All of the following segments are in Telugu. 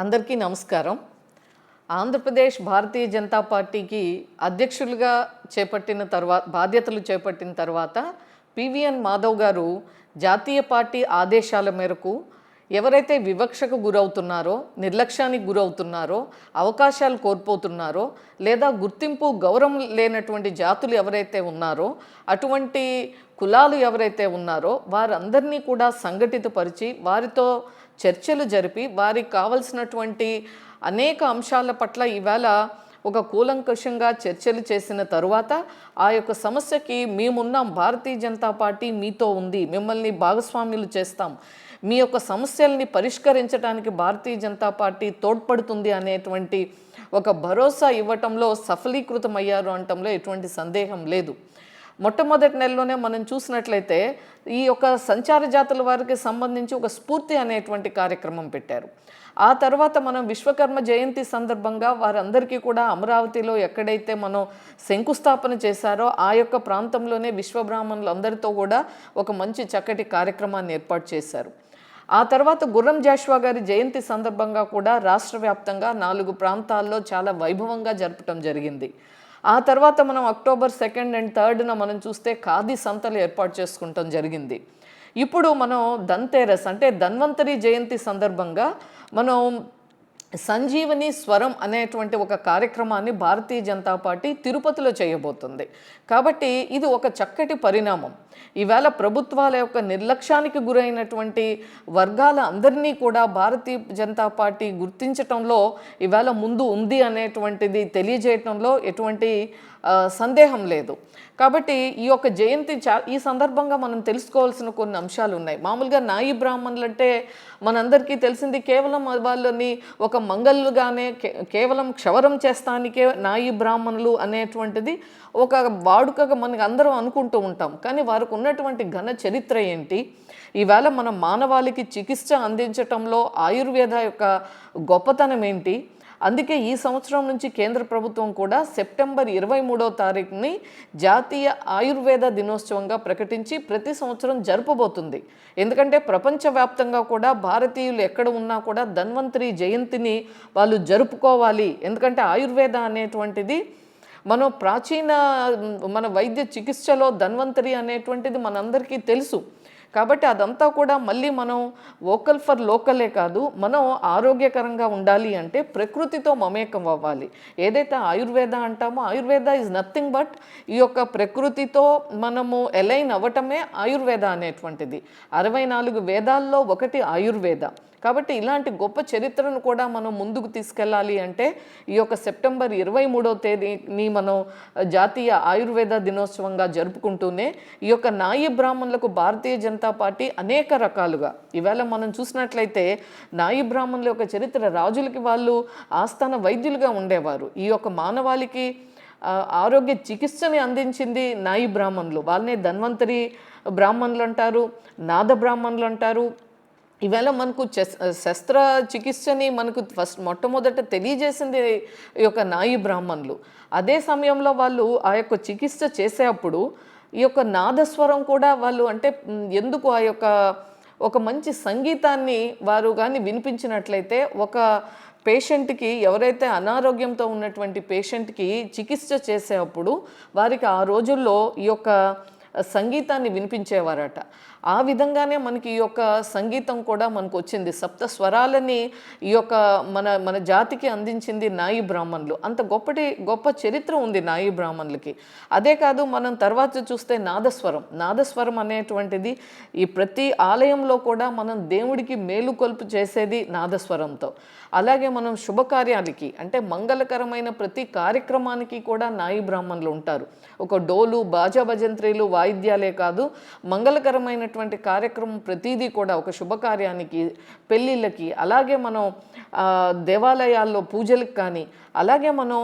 అందరికీ నమస్కారం. ఆంధ్రప్రదేశ్ భారతీయ జనతా పార్టీకి అధ్యక్షులుగా చేపట్టిన తర్వాత బాధ్యతలు చేపట్టిన తర్వాత పివిఎన్ మాధవ్ గారు జాతీయ పార్టీ ఆదేశాల మేరకు ఎవరైతే వివక్షకు గురవుతున్నారో నిర్లక్ష్యానికి గురవుతున్నారో అవకాశాలు కోల్పోతున్నారో లేదా గుర్తింపు గౌరవం లేనటువంటి జాతులు ఎవరైతే ఉన్నారో అటువంటి కులాలు ఎవరైతే ఉన్నారో వారందరినీ కూడా సంఘటితపరిచి వారితో చర్చలు జరిపి వారికి కావలసినటువంటి అనేక అంశాల పట్ల ఈవేళ ఒక కూలంకషంగా చర్చలు చేసిన తరువాత ఆ యొక్క సమస్యకి మేమున్నాం భారతీయ జనతా పార్టీ మీతో ఉంది మిమ్మల్ని భాగస్వామ్యులు చేస్తాం. మీ యొక్క సమస్యల్ని పరిష్కరించడానికి భారతీయ జనతా పార్టీ తోడ్పడుతుంది అనేటువంటి ఒక భరోసా ఇవ్వటంలో సఫలీకృతమయ్యారు అనటంలో ఎటువంటి సందేహం లేదు. మొట్టమొదటి నెలలోనే మనం చూసినట్లయితే ఈ యొక్క సంచార జాతుల వారికి సంబంధించి ఒక స్ఫూర్తి అనేటువంటి కార్యక్రమం పెట్టారు. ఆ తర్వాత మనం విశ్వకర్మ జయంతి సందర్భంగా వారందరికీ కూడా అమరావతిలో ఎక్కడైతే మనం శంకుస్థాపన చేశారో ఆ యొక్క ప్రాంతంలోనే విశ్వబ్రాహ్మణులు అందరితో కూడా ఒక మంచి చక్కటి కార్యక్రమాన్ని ఏర్పాటు చేశారు. ఆ తర్వాత గుర్రం జాషువా గారి జయంతి సందర్భంగా కూడా రాష్ట్ర వ్యాప్తంగా నాలుగు ప్రాంతాల్లో చాలా వైభవంగా జరపటం జరిగింది. ఆ తర్వాత మనం అక్టోబర్ సెకండ్ అండ్ థర్డ్న మనం చూస్తే ఖాదీ సంతలు ఏర్పాటు చేసుకుంటాం జరిగింది. ఇప్పుడు మనం ధన్తేరస్ అంటే ధన్వంతరి జయంతి సందర్భంగా మనం సంజీవని స్వరం అనేటువంటి ఒక కార్యక్రమాన్ని భారతీయ జనతా పార్టీ తిరుపతిలో చేయబోతుంది. కాబట్టి ఇది ఒక చక్కటి పరిణామం. ఈవేళ ప్రభుత్వాల యొక్క నిర్లక్ష్యానికి గురైనటువంటి వర్గాల అందరినీ కూడా భారతీయ జనతా పార్టీ గుర్తించటంలో ఈవేళ ముందు ఉంది అనేటువంటిది తెలియజేయటంలో ఎటువంటి సందేహం లేదు. కాబట్టి ఈ యొక్క జయంతి చా ఈ సందర్భంగా మనం తెలుసుకోవాల్సిన కొన్ని అంశాలు ఉన్నాయి. మామూలుగా నాయి బ్రాహ్మణులు అంటే మనందరికీ తెలిసింది కేవలం వాళ్ళని ఒక మంగళ్ళుగానే కేవలం క్షవరం చేస్తానికే నాయి బ్రాహ్మణులు అనేటువంటిది ఒక వాడుకగా మనకి అందరం అనుకుంటూ ఉంటాం. కానీ వారికి ఉన్నటువంటి ఘన చరిత్ర ఏంటి? ఈవేళ మనం మానవాళికి చికిత్స అందించటంలో ఆయుర్వేద యొక్క గొప్పతనం ఏంటి? అందుకే ఈ సంవత్సరం నుంచి కేంద్ర ప్రభుత్వం కూడా సెప్టెంబర్ ఇరవై మూడో తారీఖుని జాతీయ ఆయుర్వేద దినోత్సవంగా ప్రకటించి ప్రతి సంవత్సరం జరపబోతుంది. ఎందుకంటే ప్రపంచవ్యాప్తంగా కూడా భారతీయులు ఎక్కడ ఉన్నా కూడా ధన్వంతరి జయంతిని వాళ్ళు జరుపుకోవాలి. ఎందుకంటే ఆయుర్వేద అనేటువంటిది మనం ప్రాచీన మన వైద్య చికిత్సలో ధన్వంతరి అనేటువంటిది మనందరికీ తెలుసు. కాబట్టి అదంతా కూడా మళ్ళీ మనం వోకల్ ఫర్ లోకలే కాదు మనం ఆరోగ్యకరంగా ఉండాలి అంటే ప్రకృతితో మమేకం అవ్వాలి. ఏదైతే ఆయుర్వేద అంటామో ఆయుర్వేద ఈజ్ నథింగ్ బట్ ఈ యొక్క ప్రకృతితో మనము ఎలైన్ అవ్వటమే ఆయుర్వేద అనేటువంటిది. అరవై నాలుగు వేదాల్లో ఒకటి ఆయుర్వేద. కాబట్టి ఇలాంటి గొప్ప చరిత్రను కూడా మనం ముందుకు తీసుకెళ్ళాలి అంటే ఈ యొక్క సెప్టెంబర్ ఇరవై మూడో తేదీని మనం జాతీయ ఆయుర్వేద దినోత్సవంగా జరుపుకుంటూనే ఈ యొక్క నాయి బ్రాహ్మణులకు భారతీయ జనతా పార్టీ అనేక రకాలుగా. ఈవేళ మనం చూసినట్లయితే నాయి బ్రాహ్మణుల యొక్క చరిత్ర రాజులకి వాళ్ళు ఆస్థాన వైద్యులుగా ఉండేవారు. ఈ యొక్క మానవాళికి ఆరోగ్య చికిత్సని అందించింది నాయి బ్రాహ్మణులు. వాళ్ళనే ధన్వంతరి బ్రాహ్మణులు అంటారు నాద బ్రాహ్మణులు అంటారు. ఈవేళ మనకు శస్త్ర చికిత్సని మనకు ఫస్ట్ మొట్టమొదట తెలియజేసింది ఈ యొక్క నాయి బ్రాహ్మణులు. అదే సమయంలో వాళ్ళు ఆ యొక్క చికిత్స చేసేటప్పుడు ఈ యొక్క నాదస్వరం కూడా వాళ్ళు అంటే ఎందుకు ఆ యొక్క ఒక మంచి సంగీతాన్ని వారు కానీ వినిపించినట్లయితే ఒక పేషెంట్కి ఎవరైతే అనారోగ్యంతో ఉన్నటువంటి పేషెంట్కి చికిత్స చేసేటప్పుడు వారికి ఆ రోజుల్లో ఈ యొక్క సంగీతాన్ని వినిపించేవారట. ఆ విధంగానే మనకి ఈ యొక్క సంగీతం కూడా మనకు వచ్చింది. సప్త స్వరాలని ఈ యొక్క మన మన జాతికి అందించింది నాయి బ్రాహ్మణులు. అంత గొప్పటి గొప్ప చరిత్ర ఉంది నాయి బ్రాహ్మణులకి. అదే కాదు మనం తర్వాత చూస్తే నాదస్వరం. నాదస్వరం అనేటువంటిది ఈ ప్రతి ఆలయంలో కూడా మనం దేవుడికి మేలుకొల్పు చేసేది నాదస్వరంతో. అలాగే మనం శుభకార్యాలకి అంటే మంగళకరమైన ప్రతి కార్యక్రమానికి కూడా నాయి బ్రాహ్మణులు ఉంటారు. ఒక డోలు బాజా భజంత్రీలు వాయిద్యాలే కాదు మంగళకరమైనటువంటి కార్యక్రమం ప్రతిదీ కూడా ఒక శుభకార్యానికి పెళ్ళిళ్ళకి అలాగే మనం దేవాలయాల్లో పూజలకు కానీ అలాగే మనం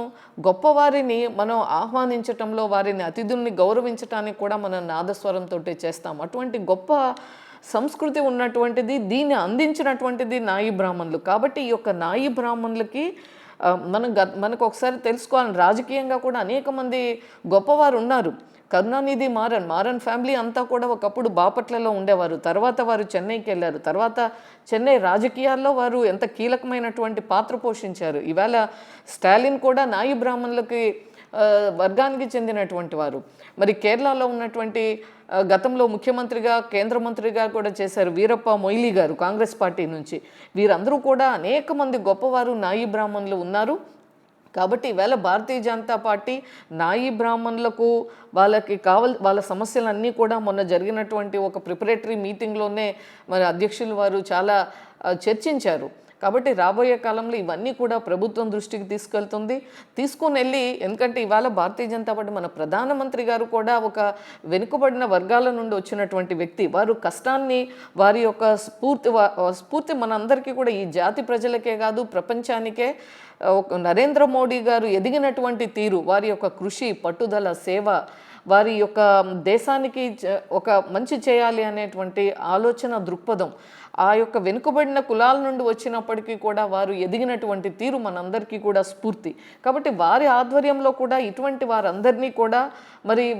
గొప్పవారిని మనం ఆహ్వానించటంలో వారిని అతిథుల్ని గౌరవించటానికి కూడా మనం నాదస్వరంతో చేస్తాం. అటువంటి గొప్ప సంస్కృతి ఉన్నటువంటిది దీన్ని అందించినటువంటిది నాయి బ్రాహ్మణులు. కాబట్టి ఈ యొక్క నాయి బ్రాహ్మణులకి మనం గ మనకు ఒకసారి తెలుసుకోవాలి రాజకీయంగా కూడా అనేక మంది గొప్పవారు ఉన్నారు. కరుణానిధి మారన్ మారన్ ఫ్యామిలీ అంతా కూడా ఒకప్పుడు బాపట్లలో ఉండేవారు. తర్వాత వారు చెన్నైకి వెళ్ళారు. తర్వాత చెన్నై రాజకీయాల్లో వారు ఎంత కీలకమైనటువంటి పాత్ర పోషించారు. ఈవేళ స్టాలిన్ కూడా నాయి బ్రాహ్మణులకి వర్గానికి చెందినటువంటి వారు. మరి కేరళలో ఉన్నటువంటి గతంలో ముఖ్యమంత్రిగా కేంద్ర మంత్రిగా కూడా చేశారు వీరప్ప మొయిలీ గారు కాంగ్రెస్ పార్టీ నుంచి. వీరందరూ కూడా అనేక మంది గొప్పవారు నాయి బ్రాహ్మణులు ఉన్నారు. కాబట్టి ఈవేళ భారతీయ జనతా పార్టీ నాయి బ్రాహ్మణులకు వాళ్ళకి కావల్ వాళ్ళ సమస్యలన్నీ కూడా మొన్న జరిగినటువంటి ఒక ప్రిపరేటరీ మీటింగ్లోనే మరి అధ్యక్షులు వారు చాలా చర్చించారు. కాబట్టి రాబోయే కాలంలో ఇవన్నీ కూడా ప్రభుత్వం దృష్టికి తీసుకెళ్తుంది. తీసుకుని వెళ్ళి ఎందుకంటే ఇవాళ భారతీయ జనతా పార్టీ మన ప్రధానమంత్రి గారు కూడా ఒక వెనుకబడిన వర్గాల నుండి వచ్చినటువంటి వ్యక్తి. వారు కష్టాన్ని వారి యొక్క స్ఫూర్తి స్ఫూర్తి మనందరికీ కూడా ఈ జాతి ప్రజలకే కాదు ప్రపంచానికే. ఒక నరేంద్ర మోడీ గారు ఎదిగినటువంటి తీరు వారి యొక్క కృషి పట్టుదల సేవ వారి యొక్క దేశానికి ఒక మంచి చేయాలి అనేటువంటి ఆలోచన దృక్పథం ఆ యొక్క వెనుకబడిన కులాల నుండి వచ్చినప్పటికీ కూడా వారు ఎదిగినటువంటి తీరు మనందరికీ కూడా స్ఫూర్తి. కాబట్టి వారి ఆధ్వర్యంలో కూడా ఇటువంటి వారందరినీ కూడా మరి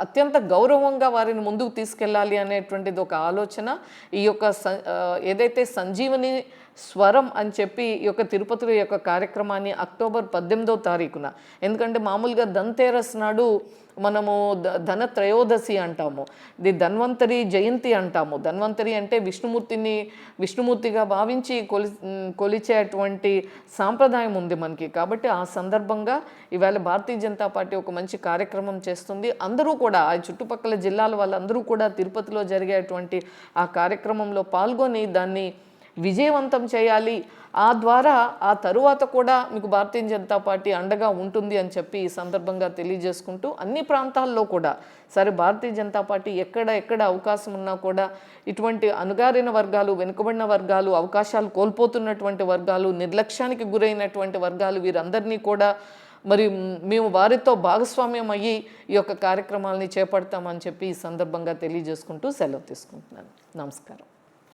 అత్యంత గౌరవంగా వారిని ముందుకు తీసుకెళ్ళాలి అనేటువంటిది ఒక ఆలోచన. ఈ యొక్క స- ఏదైతే సంజీవని స్వరం అని చెప్పి ఈ యొక్క తిరుపతిలో యొక్క కార్యక్రమాన్ని అక్టోబర్ పద్దెనిమిదో తారీఖున. ఎందుకంటే మామూలుగా ధన్తేరస్ నాడు మనము ద- ధన త్రయోదశి అంటాము. ఇది ధన్వంతరి జయంతి అంటాము. ధన్వంతరి అంటే విష్ణుమూర్తిని విష్ణుమూర్తిగా భావించి కొలి కొలిచేటువంటి సాంప్రదాయం ఉంది మనకి. కాబట్టి ఆ సందర్భంగా ఇవాళ భారతీయ జనతా పార్టీ ఒక మంచి కార్యక్రమం చేస్తుంది. అందరూ కూడా ఆ చుట్టుపక్కల జిల్లాల వాళ్ళందరూ కూడా తిరుపతిలో జరిగేటువంటి ఆ కార్యక్రమంలో పాల్గొని దాన్ని విజయవంతం చేయాలి. ఆ ద్వారా ఆ తరువాత కూడా మీకు భారతీయ జనతా పార్టీ అండగా ఉంటుంది అని చెప్పి ఈ సందర్భంగా తెలియజేసుకుంటూ అన్ని ప్రాంతాల్లో కూడా సరే భారతీయ జనతా పార్టీ ఎక్కడ ఎక్కడ అవకాశం ఉన్నా కూడా ఇటువంటి అణుగారిన వర్గాలు వెనుకబడిన వర్గాలు అవకాశాలు కోల్పోతున్నటువంటి వర్గాలు నిర్లక్ష్యానికి గురైనటువంటి వర్గాలు వీరందరినీ కూడా మరి మేము వారితో భాగస్వామ్యం అయ్యి ఈ యొక్క కార్యక్రమాలని చేపడతామని చెప్పి ఈ సందర్భంగా తెలియజేసుకుంటూ సెలవు తీసుకుంటున్నాను. నమస్కారం.